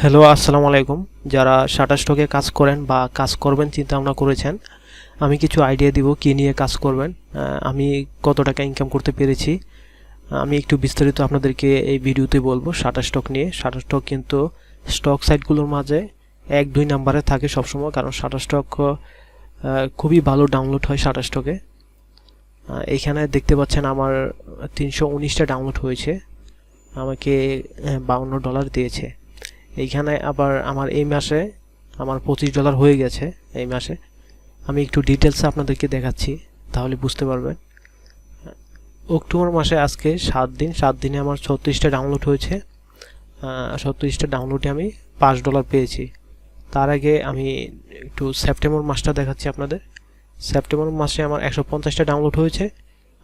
Hello আসসালামু আলাইকুম। যারা শাটার স্টকে কাজ করেন বা কাজ করবেন চিন্তা ভাবনা করেছেন, আমি কিছু আইডিয়া দিব কি নিয়ে কাজ করবেন। আমি কত টাকা ইনকাম করতে পেরেছি। আমি একটু বিস্তারিত আপনাদেরকে এই ভিডিওতে বলব শাটার স্টক নিয়ে। শাটার স্টক কিন্তু স্টক সাইটগুলোর মাঝে এক, দুই নাম্বারে থাকে সবসময়, কারণ শাটার স্টক খুবই ভালো ডাউনলোড হয় শাটার স্টকে এখানে দেখতে পাচ্ছেন আমার তিনশো উনিশটা ডাউনলোড হয়েছে। আমাকে বাউন্ন ডলার দিয়েছে। এইখানে আবার আমার এই মাসে আমার পঁচিশ ডলার হয়ে গেছে এই মাসে। আমি একটু ডিটেলসে আপনাদেরকে দেখাচ্ছি, তাহলে বুঝতে পারবেন। অক্টোবর মাসে আজকে সাত দিন, সাত দিনে আমার ছত্রিশটা ডাউনলোড হয়েছে। ছত্রিশটা ডাউনলোডে আমি পাঁচ ডলার পেয়েছি। তার আগে আমি একটু সেপ্টেম্বর মাসটা দেখাচ্ছি আপনাদের। সেপ্টেম্বর মাসে আমার একশো পঞ্চাশটা ডাউনলোড হয়েছে,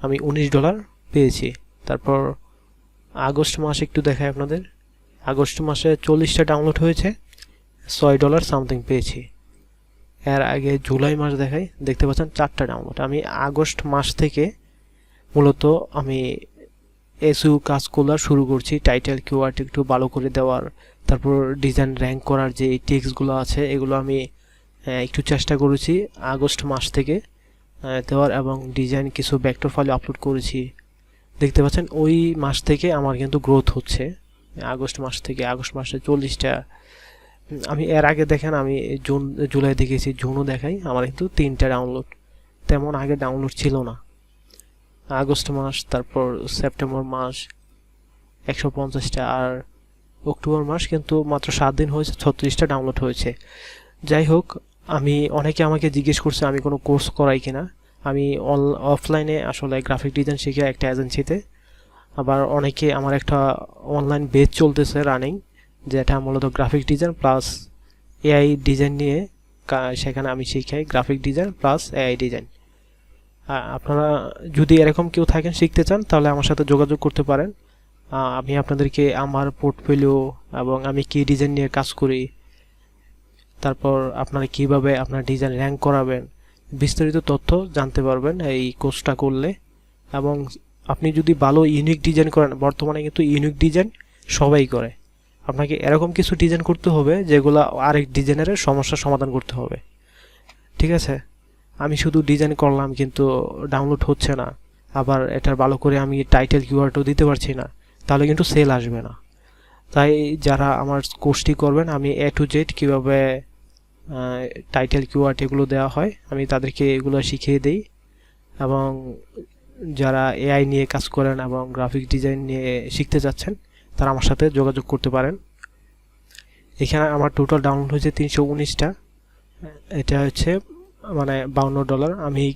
আমি উনিশ ডলার পেয়েছি। তারপর আগস্ট মাস একটু দেখাই আপনাদের। আগস্ট মাসে চল্লিশটা ডাউনলোড হয়েছে, ছয় ডলার সামথিং পেয়েছি। এর আগে জুলাই মাস দেখাই, দেখতে পাচ্ছেন চারটা ডাউনলোড আমি আগস্ট মাস থেকে মূলত আমি এসইউ কাজ করা শুরু করছি টাইটেল কিওয়ার্ড একটু ভালো করে দেওয়ার, তারপর ডিজাইন র্যাঙ্ক করার যে টেক্সটগুলো আছে, এগুলো আমি একটু চেষ্টা করেছি আগস্ট মাস থেকে দেওয়ার এবং ডিজাইন কিছু ভেক্টর ফাইল আপলোড করেছি। দেখতে পাচ্ছেন ওই মাস থেকে আমার কিন্তু গ্রোথ হচ্ছে। আগস্ট মাস থেকে আগস্ট মাসে চল্লিশটা, আমি এর আগে দেখেন আমি জুন, জুলাই দেখেছি, জুনও দেখাই, আমার কিন্তু তিনটা ডাউনলোড তেমন আগে ডাউনলোড ছিল না। আগস্ট মাস, তারপর সেপ্টেম্বর মাস, একশো পঞ্চাশটা, আর অক্টোবর মাস কিন্তু মাত্র সাত দিন হয়েছে, ছত্রিশটা ডাউনলোড হয়েছে। যাই হোক, আমি, অনেকে আমাকে জিজ্ঞেস করছে, আমি কোনো কোর্স করাই কিনা। আমি অফলাইনে আসলে গ্রাফিক ডিজাইন শিখে একটা এজেন্সিতে আবার অনেকে আমার একটা অনলাইন বেজ চলতেছে রানিং যেটা মূলত graphic design plus AI design নিয়ে সেখানে আমি শিখাই graphic design plus AI design আপনারা যদি এরকম কেউ থাকেন, শিখতে চান, তাহলে আমার সাথে যোগাযোগ করতে পারেন। আমি আপনাদেরকে আমার পোর্টফোলিও এবং আমি কি ডিজাইন নিয়ে কাজ করি, তারপর আপনারা কীভাবে আপনার ডিজাইন র্যাঙ্ক করাবেন, বিস্তারিত তথ্য জানতে পারবেন এই কোর্সটা করলে। এবং আপনি যদি ভালো ইউনিক ডিজাইন করেন, বর্তমানে কিন্তু ইউনিক ডিজাইন সবাই করে। আপনাকে এরকম কিছু ডিজাইন করতে হবে, যেগুলো আরেক ডিজাইনারের সমস্যার সমাধান করতে হবে। ঠিক আছে? আমি শুধু ডিজাইন করলাম, কিন্তু ডাউনলোড হচ্ছে না। আবার এটার ভালো করে আমি টাইটেল কিওয়ার্ডও দিতে পারছি না। তাহলে কিন্তু সেল আসবে না। তাই যারা আমার কোর্সটি করবেন, আমি এ টু জেড কীভাবে টাইটেল কিওয়ার্ড এগুলো দেওয়া হয়, আমি তাদেরকে এগুলো শিখিয়ে দিই। এবং যারা এআই নিয়ে কাজ করেন এবং গ্রাফিক ডিজাইন নিয়ে শিখতে যাচ্ছেন, তারা আমার সাথে যোগাযোগ করতে পারেন। এখানে আমার টোটাল ডাউনলোড হয়েছে তিনশো উনিশটা। এটা হচ্ছে মানে বাউন্ন ডলার। আমি